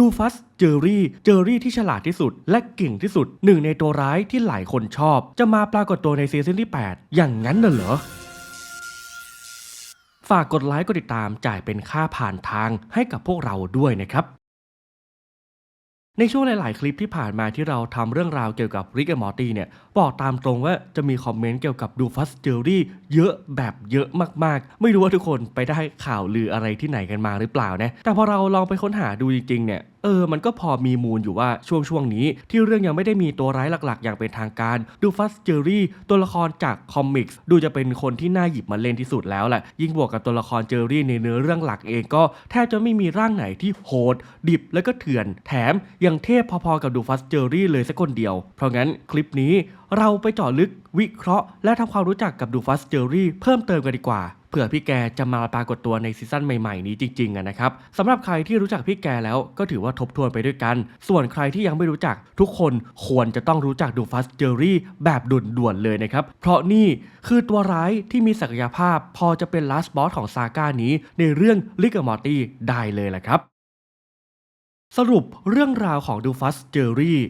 ดูฟัสเจอรี่ เจอรี่ที่ฉลาดที่สุด และเก่งที่สุด หนึ่งในตัวร้ายที่หลายคนชอบ จะมาปรากฏตัวในซีซั่นที่ 8 อย่างนั้นน่ะเหรอฝากกดไลค์กดติดตามจ่ายเป็นค่าผ่านทางให้กับพวกเราด้วยนะครับ ในช่วงหลาย ๆ คลิปที่ผ่านมาที่เราทำเรื่องราวเกี่ยวกับริกแอนมอร์ตี้เนี่ย บอกตามตรงว่าจะมีคอมเมนต์เกี่ยวกับดูฟัสเจอรี่เยอะแบบเยอะมาก ๆ ไม่รู้ว่าทุกคนไปได้ข่าวลืออะไรที่ไหนกันมาหรือเปล่านะ แต่พอเราลองไปค้นหาดูจริง ๆ เนี่ย เออ มันก็พอมีมูลอยู่ว่าช่วงช่วงนี้ ที่เรื่องยังไม่ได้มีตัวร้ายหลักๆ อย่างเป็นทางการ ดูฟัสเจอรี่ตัวละครจากคอมิกส์ดูจะเป็นคนที่น่าหยิบมาเล่นที่สุดแล้วแหละยิ่งบวกกับตัวละครเจอรี่ในเนื้อเรื่องหลักเองก็แทบจะไม่มีร่างไหนที่โหด ดิบแล้วก็เถื่อน แถมยังเทพพอๆกับดูฟัสเจอรี่เลยสักคนเดียว เพราะงั้นคลิปนี้เราไปเจาะลึกวิเคราะห์ และทำความรู้จักกับดูฟัสเจอรี่เพิ่มเติมกันดีกว่า เผื่อพี่แกจะมาปรากฏตัวในซีซั่นใหม่ๆนี้จริงๆนะครับสำหรับใครที่รู้จักพี่แกแล้วก็ถือว่าทบทวนไปด้วยกัน ส่วนใครที่ยังไม่รู้จักทุกคนควรจะต้องรู้จักดูฟัสเจอรี่แบบด่วนๆเลยนะครับ เพราะนี่คือตัวร้ายที่มีศักยภาพพอจะเป็นลาสบอสของซาก้านี้ในเรื่องลิกมอร์ตี้ได้เลยแหละครับ สรุปเรื่องราวของดูฟัสเจอรี่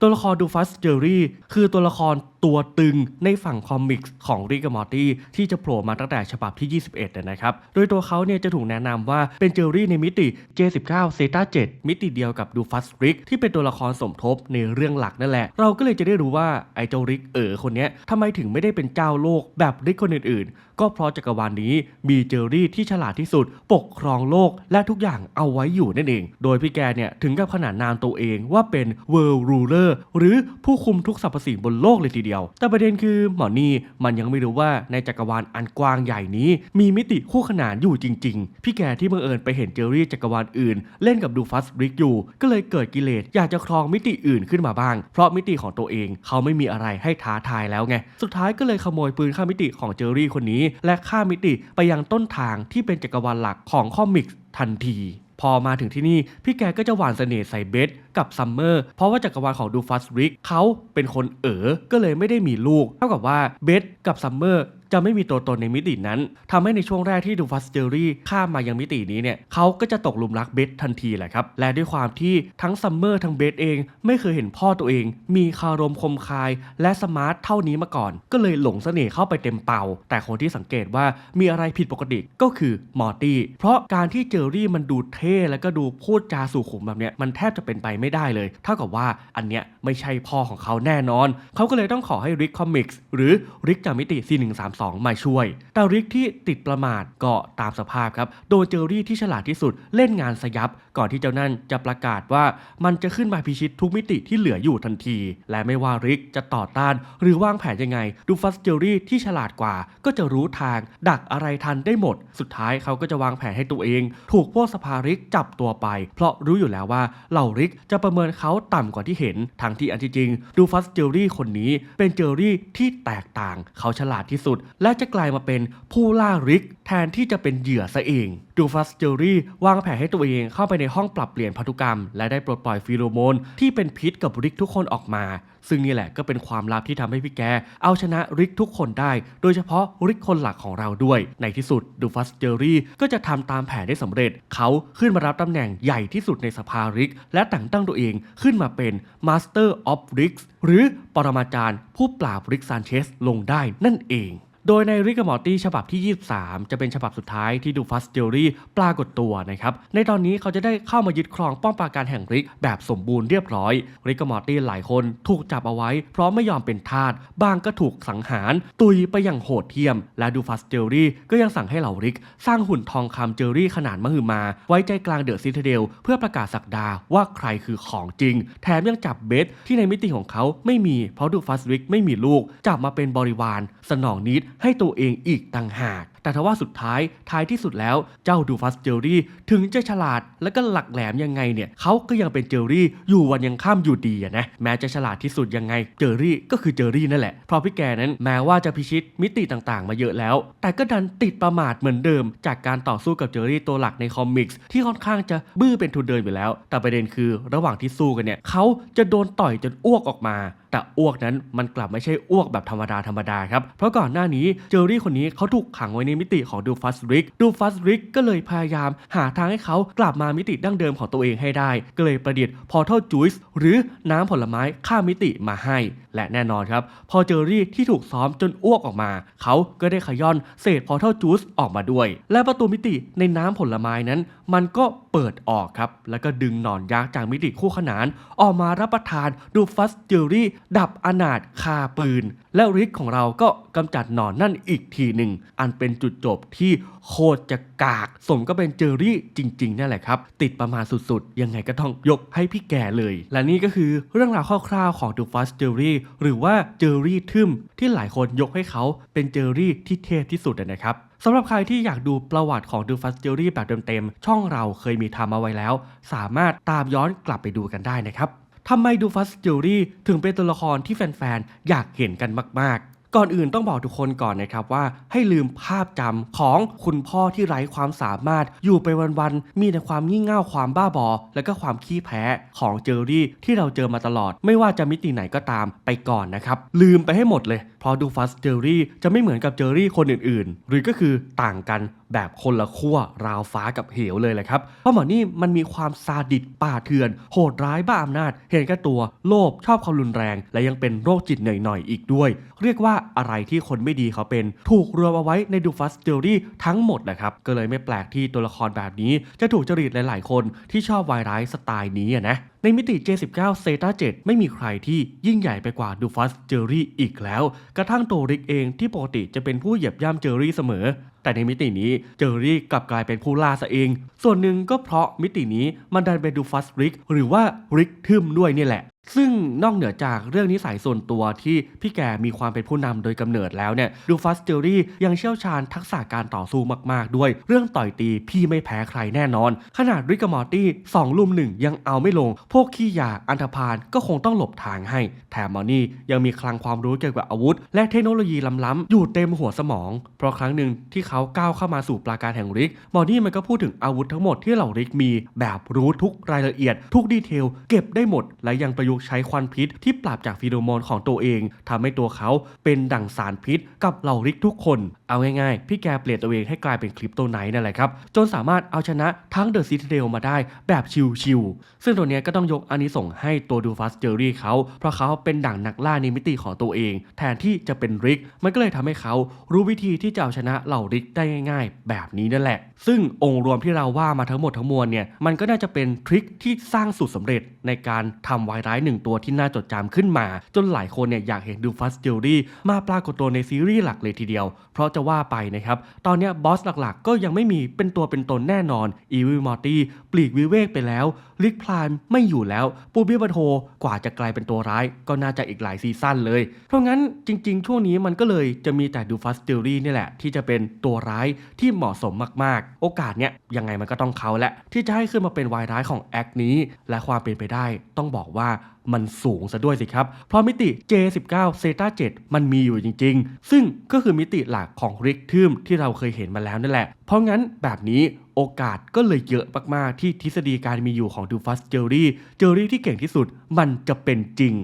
ตัวละครดูฟัสเจอรี่คือตัวละคร ตัวตึงในฝั่งคอมิกส์ของริกมอร์ตี้ที่จะโผล่มาตั้งแต่ฉบับที่ 21 นะนะครับ โดยตัวเขาเนี่ยจะถูกแนะนำว่าเป็นเจอรี่ในมิติ J19 เซตา7มิติเดียวกับดูฟัสริกที่เป็นตัวละครสมทบในเรื่องหลักนั่นแหละ เราก็เลยจะได้รู้ว่าไอ้เจ้าริกเอ๋อคนนี้ทำไมถึงไม่ได้เป็นเจ้าโลกแบบริกคนอื่นๆ ก็เพราะจักรวาลนี้มีเจอรี่ที่ฉลาดที่สุด ปกครองโลกและทุกอย่างเอาไว้อยู่นั่นเอง โดยพี่แกเนี่ยถึงกับขนานนามตัวเองว่าเป็น World Ruler หรือผู้คุมทุกสรรพสิ่งบนโลกเลยทีเดียวแต่ประเด็นคือหมอนี่มันยังไม่รู้ว่าในจักรวาลอันกว้างใหญ่นี้ มีมิติคู่ขนานอยู่จริง ๆ พี่แกที่บังเอิญไปเห็นเจอรี่จักรวาลอื่น เล่นกับดูฟัสริกอยู่ ก็เลยเกิดกิเลสอยากจะครองมิติอื่นขึ้นมาบ้าง เพราะมิติของตัวเองเขาไม่มีอะไรให้ท้าทายแล้วไง สุดท้ายก็เลยขโมยปืนข้ามมิติของเจอรี่คนนี้ และข้ามมิติไปยังต้นทางที่เป็นจักรวาลหลักของคอมิกส์ทันที พอมาถึงที่นี่พี่แกก็จะหวานเสน่ห์ใส่เบส กับซัมเมอร์เพราะว่าจักรวาลของดูฟัสริกเขาเป็นคนเอ๋อก็เลยไม่ได้มีลูก เท่ากับว่าเบสกับซัมเมอร์จะไม่มีตัวตนในมิตินั้นทำให้ในช่วงแรกที่ดูฟัสเจอรี่ข้ามมายังมิตินี้เนี่ยเขาก็จะตกหลุมรักเบสทันทีแหละครับ และด้วยความที่ทั้งซัมเมอร์ทั้งเบสเอง ไม่เคยเห็นพ่อตัวเอง มีคารมคมคาย และสมาร์ทเท่านี้มาก่อน ก็เลยหลงเสน่ห์เข้าไปเต็มเป่า แต่คนที่สังเกตว่ามีอะไรผิดปกติก็คือมอร์ตี้เพราะการที่เจอรี่มันดูเท่แล้วก็ดูพูดจาสู่ขุมแบบเนี้ยมันแทบจะเป็นไปไม่ไม่ได้เลย เท่ากับว่าอันเนี้ยไม่ใช่พ่อของเขาแน่นอน เขาก็เลยต้องขอให้ริกคอมิกส์หรือริกจากมิติ C132 มาช่วย แต่ริกที่ติดประมาทก็ตามสภาพครับ โดนเจอรี่ที่ฉลาดที่สุดเล่นงานสยับ ก่อนที่เจ้านั่นจะประกาศว่ามันจะขึ้นมาพิชิตทุกมิติที่เหลืออยู่ทันที และไม่ว่าริกจะต่อต้าน หรือวางแผนยังไง ดูฟัสเจอรี่ที่ฉลาดกว่า ก็จะรู้ทาง ดักอะไรทันได้หมด สุดท้ายเขาก็จะวางแผนให้ตัวเอง ถูกพวกสภาริกจับตัวไป เพราะรู้อยู่แล้วว่าเหล่าริกจะประเมินเขาต่ำกว่าที่เห็น ทั้งที่อันที่จริง ดูฟัสเจอรี่คนนี้เป็นเจอรี่ที่แตกต่าง เขาฉลาดที่สุด และจะกลายมาเป็นผู้ล่าริก แทนที่จะเป็นเหยื่อซะเองดูฟัสเจอรี่วางแผนให้ตัวเองเข้าไปในห้องปรับเปลี่ยนพันธุกรรม และได้ปลดปล่อยฟีโรโมนที่เป็นพิษกับริกทุกคนออกมา ซึ่งนี่แหละก็เป็นความลับที่ทำให้พี่แก เอาชนะริกทุกคนได้ โดยเฉพาะริกคนหลักของเราด้วย ในที่สุดดูฟัสเจอรี่ก็จะทำตามแผนได้สำเร็จ เขาขึ้นมารับตำแหน่งใหญ่ที่สุดในสภาริก และแต่งตั้งตัวเองขึ้นมาเป็น Master of Rigs หรือปรมาจารย์ผู้ปราบริกซานเชสลงได้นั่นเอง โดยในริกมอร์ตี้ฉบับที่ 23 จะเป็นฉบับสุดท้ายที่ดูฟัสเจอรี่ปรากฏตัวนะครับ ในตอนนี้เขาจะได้เข้ามายึดครองป้อมปราการแห่งริกแบบสมบูรณ์เรียบร้อย ริกมอร์ตี้หลายคนถูกจับเอาไว้ เพราะไม่ยอมเป็นทาสบางก็ถูกสังหาร ตุยไปอย่างโหดเหี้ยม และดูฟัสเจอรี่ก็ยังสั่งให้เหล่าริก สร้างหุ่นทองคำเจอรี่ขนาดมหึมา ไว้ใจกลางเดอะซิตาเดลเพื่อประกาศสักดาว่าใครคือของจริง แถมยังจับเบสที่ในมิติของเขาไม่มีเพราะดูฟัสริกไม่มีลูกจับมาเป็นบริวาร สนองนิดให้ตัวเองอีกต่างหาก แต่ทว่าสุดท้ายท้ายที่สุดแล้วเจ้าดูฟัสเจอรี่ถึงจะฉลาดและก็หลักแหลมยังไงเนี่ยเขาก็ยังเป็นเจอรี่อยู่วันยังข้ามอยู่ดีนะแม้จะฉลาดที่สุดยังไงเจอรี่ก็คือเจอรี่นั่นแหละเพราะพี่แกนั้นแม้ว่าจะพิชิตมิติต่างๆ มาเยอะแล้ว แต่ก็ดันติดประมาทเหมือนเดิม จากการต่อสู้กับเจอรี่ตัวหลักในคอมิกส์ที่ค่อนข้างจะบื้อเป็นทุนเดินอยู่แล้ว แต่ประเด็นคือระหว่างที่สู้กันเนี่ยเขาจะโดนต่อยจนอ้วกออกมา แต่อ้วกนั้นมันกลับไม่ใช่อ้วกแบบธรรมดาธรรมดาครับ เพราะก่อนหน้านี้เจอรี่คนนี้เขาถูกขังไว้ในมิติของดูฟัสริกดูฟัสริกก็เลยพยายามหาทางให้เขากลับมามิติดั้งเดิมของตัวเองให้ได้ ก็เลยประดิษฐ์พอร์ทัลจูสหรือน้ำผลไม้ข้ามมิติมาให้ และแน่นอนครับ พอเจอรี่ที่ถูกซ้อมจนอ้วกออกมา เขาก็ได้ขย้อนเศษพอร์ทัลจูสออกมาด้วย และประตูมิติในน้ำผลไม้นั้น มันก็เปิดออกครับแล้วก็ดึงหนอนยักษ์จากมิติคู่ขนาน ออกมารับประทานดูฟัสเจอรี่ดับอนาถคาปืน และริกของเราก็กำจัดหนอนนั่นอีกทีหนึ่ง อันเป็นจุดจบที่โคตรจะกากสมก็เป็นเจอรี่จริงๆนั่นแหละครับ ติดประมาณสุดๆ ยังไงก็ต้องยกให้พี่แก่เลย และนี่ก็คือเรื่องราวคร่าวๆของดูฟัสเจอรี่หรือว่าเจอรี่ทึมที่หลายคนยกให้เขาเป็นเจอรี่ที่เทพที่สุดนะครับสำหรับใครที่อยากดูประวัติของดูฟัสเจอรี่แบบเต็มๆ ช่องเราเคยมีทำเอาไว้แล้ว สามารถตามย้อนกลับไปดูกันได้นะครับ ทำไมดูฟัสเจอรี่ถึงเป็นตัวละครที่แฟนๆ อยากเห็นกันมากๆ ก่อนอื่นต้องบอกทุกคนก่อนนะครับว่าให้ลืมภาพจำของคุณพ่อที่ไร้ความสามารถ อยู่ไปวันๆมีแต่ความงี่เง่าความบ้าบอ และก็ความขี้แพ้ของเจอรี่ที่เราเจอมาตลอด ไม่ว่าจะมิติไหนก็ตามไปก่อนนะครับ ลืมไปให้หมดเลย เพราะดูฟัสเจอรี่จะไม่เหมือนกับเจอรี่คนอื่นๆ หรือก็คือต่างกันแบบคนละขั้วราวฟ้ากับเหวเลยแหละครับเพราะหมอนี่มันมีความซาดิสป่าเถื่อน โหดร้ายบ้าอำนาจ เห็นแก่ตัวโลภชอบความรุนแรง และยังเป็นโรคจิตหน่อยๆอีกด้วย เรียกว่าอะไรที่คนไม่ดีเขาเป็น ถูกรวมเอาไว้ในดูฟัสเจอรี่ทั้งหมดแหละครับ ก็เลยไม่แปลกที่ตัวละครแบบนี้ จะถูกจริตหลาย ๆ คนที่ชอบวายร้ายสไตล์นี้นะในมิติ J19 เซตา7ไม่มีใครที่ยิ่งใหญ่ไปกว่าดูฟัสเจอรี่อีกแล้ว กระทั่งโตริกเองที่ปกติจะเป็นผู้เหยียบย่ำเจอรี่เสมอ แต่ในมิตินี้เจอรี่กลับกลายเป็นผู้ล่าซะเอง ส่วนหนึ่งก็เพราะมิตินี้มันดันเป็นดูฟัสริกหรือว่าริกทึมด้วยนี่แหละ ซึ่งนอกเหนือจากเรื่องนิสัยส่วนตัวที่พี่แกมีความเป็นผู้นำโดยกำเนิดแล้วเนี่ยดูฟัสเจอรี่ยังเชี่ยวชาญทักษะการต่อสู้มากๆ ด้วย เรื่องต่อยตีพี่ไม่แพ้ใครแน่นอน ขนาดริกกับมอร์ตี้สองลุมหนึ่งยังเอาไม่ลง พวกขี้ยาอันธพาลก็คงต้องหลบทางให้ แถมมอร์นี่ยังมีคลังความรู้เกี่ยวกับอาวุธ และเทคโนโลยีล้ำๆอยู่เต็มหัวสมอง เพราะครั้งหนึ่งที่เขาก้าวเข้ามาสู่ปราการแห่งริกมอร์นี่มันก็พูดถึงอาวุธทั้งหมดที่เหล่าริกมีแบบรู้ทุกรายละเอียด ทุกดีเทลเก็บได้หมดและยังประยุกต์ใช้ควันพิษที่ปราบจากฟีโรโมนของตัวเองทำให้ตัวเขาเป็นดั่งสารพิษกับเหล่าริกทุกคน เอาง่ายๆ พี่แกเปลี่ยนตัวเองให้กลายเป็นคลิปตัวไหนนั่นแหละครับ จนสามารถเอาชนะทั้งเดอะซิตเดลมาได้แบบชิวๆซึ่งตัวนี้ก็ต้องยกอันนี้ส่งให้ตัวดูฟัสเจอรี่เขาเพราะเขาเป็นดั่งนักล่าในมิติของตัวเอง แทนที่จะเป็นริก มันก็เลยทำให้เขารู้วิธีที่จะเอาชนะเหล่าริกได้ง่าย ๆ แบบนี้นั่นแหละ ซึ่งองค์รวมที่เราว่ามาทั้งหมดทั้งมวลเนี่ยมันก็น่าจะเป็นทริคที่สร้างสูตรสำเร็จ ในการทำวายร้ายหนึ่งตัวที่น่าจดจำขึ้นมา จนหลายคนเนี่ยอยากเห็นดูฟัสเจอรี่มาปรากฏตัวในซีรีส์หลักเลยทีเดียว เพราะจะว่าไปนะครับ ตอนนี้บอสหลักๆ ก็ยังไม่มีเป็นตัวเป็นตนแน่นอนอีวิลมอร์ตี้ปลีกวิเวกไปแล้วลิกพลายไม่อยู่แล้วปูบิบัตโฮกว่าจะกลายเป็นตัวร้าย ก็น่าจะอีกหลายซีซั่นเลย เพราะงั้นจริง ๆ ช่วงนี้มันก็เลยจะมีแต่ดูฟัสเจอรี่นี่แหละ ที่จะเป็นตัวร้ายที่เหมาะสมมากๆ โอกาสเนี้ยยังไงมันก็ต้องเขาแหละที่จะให้ขึ้นมาเป็นวายร้ายของแอคนี้ และความเป็นไปได้ต้องบอกว่ามันสูงซะด้วยสิครับ เพราะมิติ J19 เซตา7มันมีอยู่จริง ๆ ซึ่งก็คือมิติหลักของริกทึมที่เราเคยเห็นมาแล้วนั่นแหละ เพราะงั้นแบบนี้โอกาสก็เลยเยอะมาก ๆ ที่ทฤษฎีการมีอยู่ของดูฟัสเจอรี่เจอรี่ที่เก่งที่สุดมันจะเป็นจริง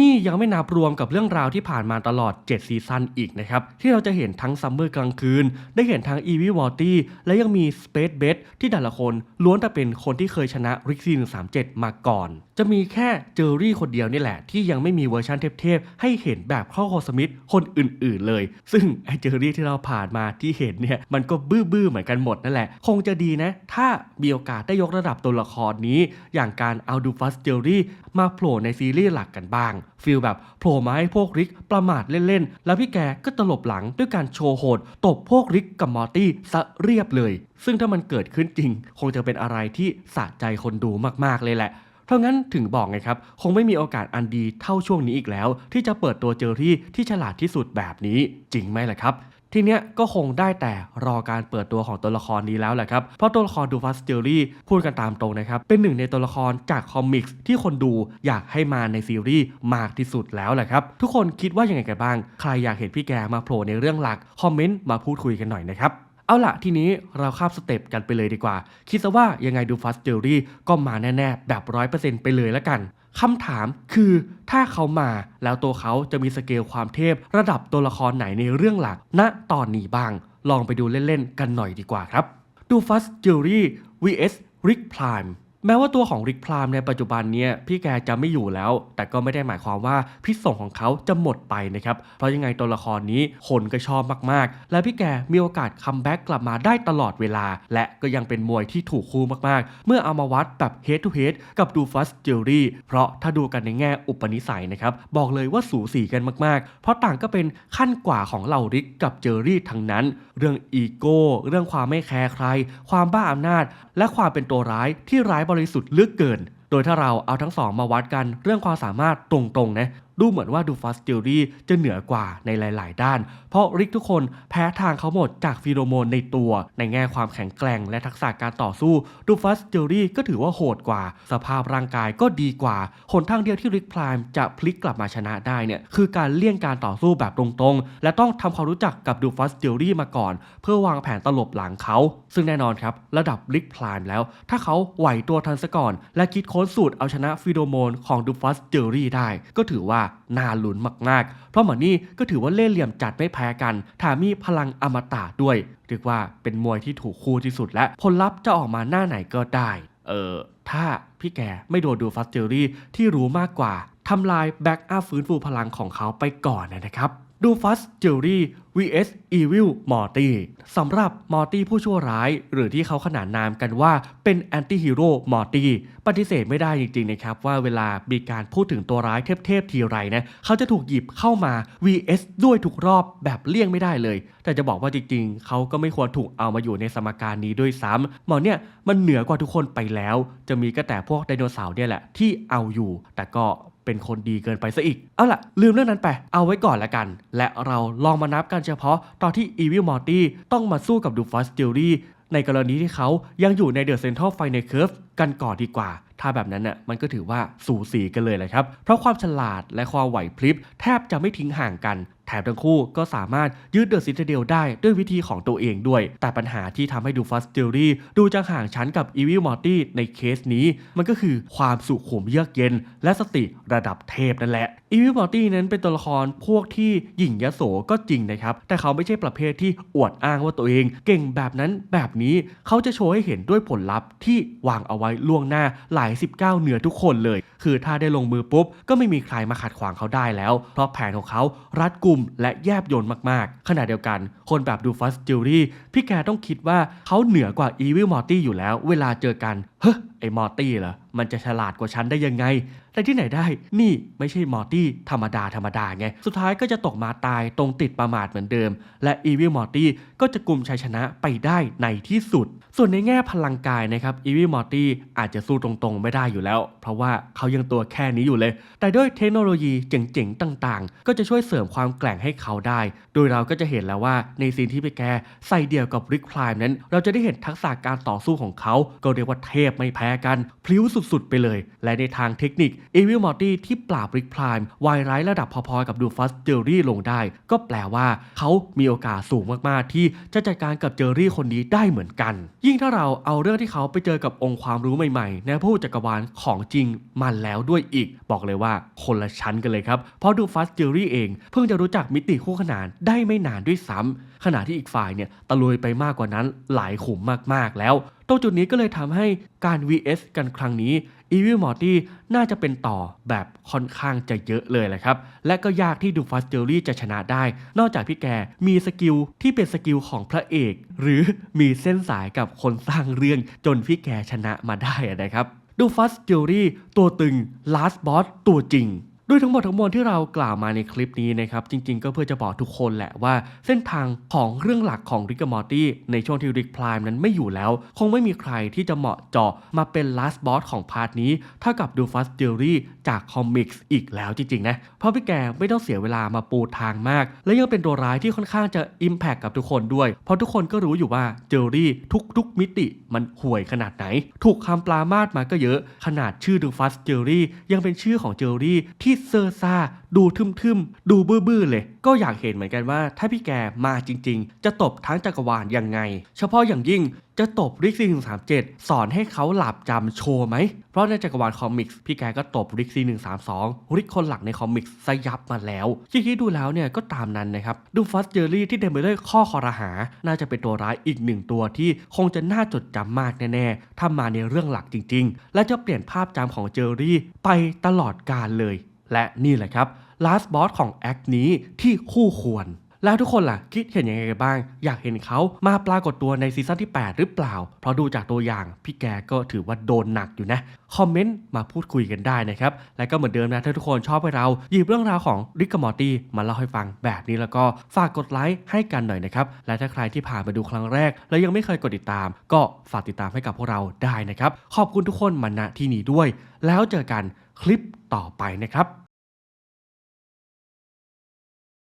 นี่ยังไม่นับรวมกับเรื่องราวที่ผ่านมาตลอด 7 ซีซั่นอีกนะครับ ที่เราจะเห็นทั้งซัมเมอร์กลางคืน ได้เห็นทั้งอีวิวอร์ตี้และยังมีสเปซเบสที่แต่ละคนล้วนแต่เป็นคนที่เคยชนะริกซีน37 มาก่อนจะมีแค่เจอรี่คนเดียวนี่แหละ ที่ยังไม่มีเวอร์ชันเทพๆให้เห็นแบบข้อโคสมิธคนอื่นๆเลย ซึ่งไอเจอรี่ที่เราผ่านมาที่เห็นเนี่ยมันก็บื้อๆเหมือนกันหมดนั่นแหละ คงจะดีนะ ถ้ามีโอกาสได้ยกระดับตัวละครนี้ อย่างการเอาดูฟัสเจอรี่มาโผล่ในซีรีส์หลักกันบ้างฟีลแบบโผล่มาให้พวกริกประมาทเล่นๆ แล้วพี่แกก็ตลบหลังด้วยการโชว์โหด ตบพวกริกกับมอร์ตี้ซะเรียบเลย ซึ่งถ้ามันเกิดขึ้นจริง คงจะเป็นอะไรที่สะใจคนดูมากๆเลยแหละ ราะงั้นถึงบอกไงครับ คงไม่มีโอกาสอันดีเท่าช่วงนี้อีกแล้ว ที่จะเปิดตัวเจอรี่ที่ฉลาดที่สุดแบบนี้จริงไหมล่ะครับทีเนี้ยก็คงได้แต่รอการเปิดตัวของตัวละครนี้แล้วแหละครับ เพราะตัวละครดูฟัสเจอรี่พูดกันตามตรงนะครับ เป็นหนึ่งในตัวละครจากคอมิกส์ที่คนดูอยากให้มาในซีรีส์มากที่สุดแล้วแหละครับ ทุกคนคิดว่ายังไงกันบ้าง ใครอยากเห็นพี่แกมาโผล่ในเรื่องหลัก คอมเมนต์มาพูดคุยกันหน่อยนะครับ เอาล่ะทีนี้เราข้ามสเต็ปกันไปเลยดีกว่า คิดซะว่ายังไงดูฟัสเจอรี่ก็มาแน่ ๆ แบบร้อยเปอร์เซ็นต์ไปเลยแล้วกันคำถามคือถ้าเขามาแล้วตัวเขาจะมีสเกลความเทพ ระดับตัวละครไหนในเรื่องหลักณตอนนี้บ้าง ลองไปดูเล่น ๆ กันหน่อยดีกว่าครับ ดูฟัสเจอรี่ vs ริกพลาย แม้ว่าตัวของ Rick Prime ในปัจจุบันเนี้ยพี่แกจะไม่อยู่แล้ว แต่ก็ไม่ได้หมายความว่าพิษสงของเขาจะหมดไปนะครับ เพราะยังไงตัวละครนี้คนก็ชอบมากๆ และพี่แกมีโอกาสคัมแบ็กกลับมาได้ตลอดเวลา และก็ยังเป็นมวยที่ถูกคู่มากๆ เมื่อเอามาวัดแบบ head to head กับดูฟัสเจอรี่เพราะถ้าดูกันในแง่อุปนิสัยนะครับ บอกเลยว่าสูสีกันมากๆ เพราะต่างก็เป็นขั้นกว่าของเหล่าริกกับเจอรี่ทั้งนั้น เรื่องอีโก้เรื่องความไม่แคร์ใคร ความบ้าอำนาจ และความเป็นตัวร้ายที่ร้ายบริสุทธิ์เลือกเกิน โดยถ้าเราเอาทั้งสองมาวัดกันเรื่องความสามารถตรงๆนะดูเหมือนว่าดูฟัสติลลี่จะเหนือกว่าในหลาย ๆ ด้าน เพราะริกทุกคนแพ้ทางเขาหมดจากฟีโรโมนในตัว ในแง่ความแข็งแกร่งและทักษะการต่อสู้ ดูฟัสติลลี่ก็ถือว่าโหดกว่า สภาพร่างกายก็ดีกว่าหนทางเดียวที่ริกพรามจะพลิกกลับมาชนะได้เนี่ยคือการเลี่ยงการต่อสู้แบบตรงๆ และต้องทำความรู้จักกับดูฟัสติลลี่มาก่อน เพื่อวางแผนตลบหลังเขา ซึ่งแน่นอนครับระดับริกพรามแล้ว ถ้าเขาไหวตัวทันซะก่อน และคิดค้นสูตรเอาชนะฟีโรโมนของดูฟัสติลลี่ได้ ก็ถือว่าน่าลุ้นมากๆ เพราะหมอนี่ก็ถือว่าเล่ห์เหลี่ยมจัดไม่แพ้กันแถมมีพลังอมตะด้วย เรียกว่าเป็นมวยที่ถูกคู่ที่สุดและผลลัพธ์จะออกมาหน้าไหนก็ได้ เออ ถ้าพี่แกไม่โดนดูฟัสเจอรี่ที่รู้มากกว่าทำลายแบ็กอัพฟื้นฟูพลังของเขาไปก่อนนะครับดูฟัสเจอรี่ vs Evil Morty สำหรับมอร์ตี้ผู้ชั่วร้าย หรือที่เขาขนานนามกันว่าเป็นแอนตี้ฮีโร่มอร์ตี้ปฏิเสธไม่ได้จริงๆนะครับว่าเวลามีการพูดถึงตัวร้ายเทพๆทีไรนะเขาจะถูกหยิบเข้ามา vs ด้วยทุกรอบแบบเลี่ยงไม่ได้เลย แต่จะบอกว่าจริงๆ เขาก็ไม่ควรถูกเอามาอยู่ในสมการนี้ด้วยซ้ำหมอเนี่ยมันเหนือกว่าทุกคนไปแล้ว จะมีก็แต่พวกไดโนเสาร์เนี่ยแหละที่เอาอยู่ แต่ก็เป็นคนดีเกินไปซะอีก เอาล่ะ ลืมเรื่องนั้นไป เอาไว้ก่อนละกัน และเราลองมานับกันเฉพาะตอนที่อีวิลมอร์ตี้ต้องมาสู้กับดูฟัสเจลลี่ในกรณีที่เขายังอยู่ในเดอะเซนทรัลไฟในเคิร์ฟกันก่อนดีกว่า ถ้าแบบนั้นน่ะมันก็ถือว่าสูสีกันเลยแหละครับ เพราะความฉลาดและความไหวพริบ แทบจะไม่ทิ้งห่างกัน ถมทั้งคู่ก็สามารถยืดเดอะซิตเดลได้ด้วยวิธีของตัวเองด้วย แต่ปัญหาที่ทำให้ดูฟัสเจอรี่ดูจะห่างชั้นกับอีวิลมอร์ตี้ในเคสนี้ มันก็คือความสุขุมเยือกเย็น และสติระดับเทพนั่นแหละอีวิลมอร์ตี้นั้นเป็นตัวละครพวกที่หยิ่งยโสก็จริงนะครับ แต่เขาไม่ใช่ประเภทที่อวดอ้างว่าตัวเอง เก่งแบบนั้นแบบนี้เขาจะโชว์ให้เห็นด้วยผลลัพธ์ที่วางเอาไว้ล่วงหน้าหลาย 19 เหนือทุกคนเลย คือถ้าได้ลงมือปุ๊บก็ไม่มีใครมาขัดขวางเขาได้แล้ว เพราะแผนของเขารัดกุมและแยบยนมากๆ ขณะเดียวกัน คนแบบดูฟัสจิลลี่พี่แกต้องคิดว่าเขาเหนือกว่าอีวิลมอร์ตี้อยู่แล้ว เวลาเจอกัน เฮ้ยไอ้มอร์ตี้เหรอ มันจะฉลาดกว่าฉันได้ยังไง แต่ที่ไหนได้ นี่ไม่ใช่มอร์ตี้ธรรมดาธรรมดาไง สุดท้ายก็จะตกมาตายตรงติดประมาทเหมือนเดิม และอีวิลมอร์ตี้ก็จะกลุ่มชัยชนะไปได้ในที่สุด ส่วนในแง่พลังกายนะครับ อีวิลมอร์ตี้อาจจะสู้ตรงๆไม่ได้อยู่แล้ว เพราะว่าเขายังตัวแค่นี้อยู่เลย แต่ด้วยเทคโนโลยีเจ๋งๆต่างๆ ก็จะช่วยเสริมความแกร่งให้เขาได้ โดยเราก็จะเห็นแล้วว่าในซีนที่ไปแกใส่เดี่ยวกับริกพลายนั้น เราจะได้เห็นทักษะการต่อสู้ของเขา ก็เรียกว่าเทพไม่แพ้กัน พลิ้วสุดๆ ไปเลย และในทางเทคนิคเอวิลมอร์ตี้ที่ปราบริกพลายไวร้ายระดับพอๆ กับดูฟัสเจอรี่ลงได้ ก็แปลว่าเขามีโอกาสสูงมากๆ ที่จะจัดการกับเจอรี่คนนี้ได้เหมือนกัน ยิ่งถ้าเราเอาเรื่องที่เขาไปเจอกับองค์ความรู้ใหม่ๆ ในผู้จักรวาลของจริงมาแล้วด้วยอีก บอกเลยว่าคนละชั้นกันเลยครับเพราะดูฟัสเจอรี่เอง เพิ่งจะรู้จักมิติคู่ขนานได้ไม่นานด้วยซ้ำ ขณะที่อีกฝ่ายเนี่ยตะลุยไปมากกว่านั้นหลายขุมมากๆแล้ว ตรงจุดนี้ก็เลยทำให้การ vs กันครั้งนี้ Evil Morty น่าจะเป็นต่อแบบค่อนข้างจะเยอะเลยแหละครับ และก็ยากที่ดูฟัสเจอรี่จะชนะได้ นอกจากพี่แกมีสกิลที่เป็นสกิลของพระเอก หรือมีเส้นสายกับคนสร้างเรื่องจนพี่แกชนะมาได้นะครับดูฟัสเจอรี่ตัวตึง last boss ตัวจริง ด้วยทั้งหมดทั้งมวลที่เรากล่าวมาในคลิปนี้นะครับจริงๆ ก็เพื่อจะบอกทุกคนแหละว่า เส้นทางของเรื่องหลักของริกมอร์ตี้ในช่วงที่ริกพลายนั้นไม่อยู่แล้ว คงไม่มีใครที่จะเหมาะเจาะมาเป็น last boss ของพาร์ทนี้เท่ากับดูฟัสเจอรี่จากคอมิกส์อีกแล้วจริงๆนะเพราะพี่แกไม่ต้องเสียเวลามาปูทางมาก และยังเป็นตัวร้ายที่ค่อนข้างจะ Impact กับทุกคนด้วย เพราะทุกคนก็รู้อยู่ว่าเจอรี่ทุกๆมิติมันห่วยขนาดไหน ถูกคำปลามาดมาก็เยอะขนาดชื่อดูฟัสเจอรี่ยังเป็นชื่อของเจอรี่ที่เซอร์ซ่าดูทึมๆ ดูบื้อๆเลย ก็อยากเห็นเหมือนกันว่า ถ้าพี่แกมาจริงๆ จะตบทั้งจักรวาลยังไง เฉพาะอย่างยิ่งจะตบริกซีหนึ่งสามเจ็ดสอนให้เขาหลับจำโชว์ไหม เพราะในจักรวาลคอมิกส์พี่แกก็ตบริกซีหนึ่งสามสองริกคนหลักในคอมิกส์ซะยับมาแล้วคิดดูแล้วเนี่ยก็ตามนั้นนะครับ ดูฟัสเจอรี่ที่เต็มไปด้วยข้อคอรหา น่าจะเป็นตัวร้ายอีกหนึ่งตัวที่คงจะน่าจดจำมากแน่ๆถ้ามาในเรื่องหลักจริง ๆ และจะเปลี่ยนภาพจำของเจอรี่ไปตลอดกาลเลย และนี่แหละครับ last boss ของแอคนี้ที่คู่ควร แล้วทุกคนล่ะ คิดเห็นยังไงกันบ้าง อยากเห็นเขามาปรากฏตัวในซีซั่นที่ 8 หรือเปล่า เพราะดูจากตัวอย่างพี่แกก็ถือว่าโดนหนักอยู่นะ คอมเมนต์มาพูดคุยกันได้นะครับ และก็เหมือนเดิมนะ ถ้าทุกคนชอบให้เรา หยิบเรื่องราวของริกกับมอร์ตี้มาเล่าให้ฟังแบบนี้แล้วก็ฝากกดไลค์ให้กันหน่อยนะครับ และถ้าใครที่ผ่านมาดูครั้งแรก แล้วยังไม่เคยกดติดตาม ก็ฝากติดตามให้กับพวกเราได้นะครับ ขอบคุณทุกคนมาณที่นี้ด้วย แล้วเจอกันคลิปต่อไปนะครับ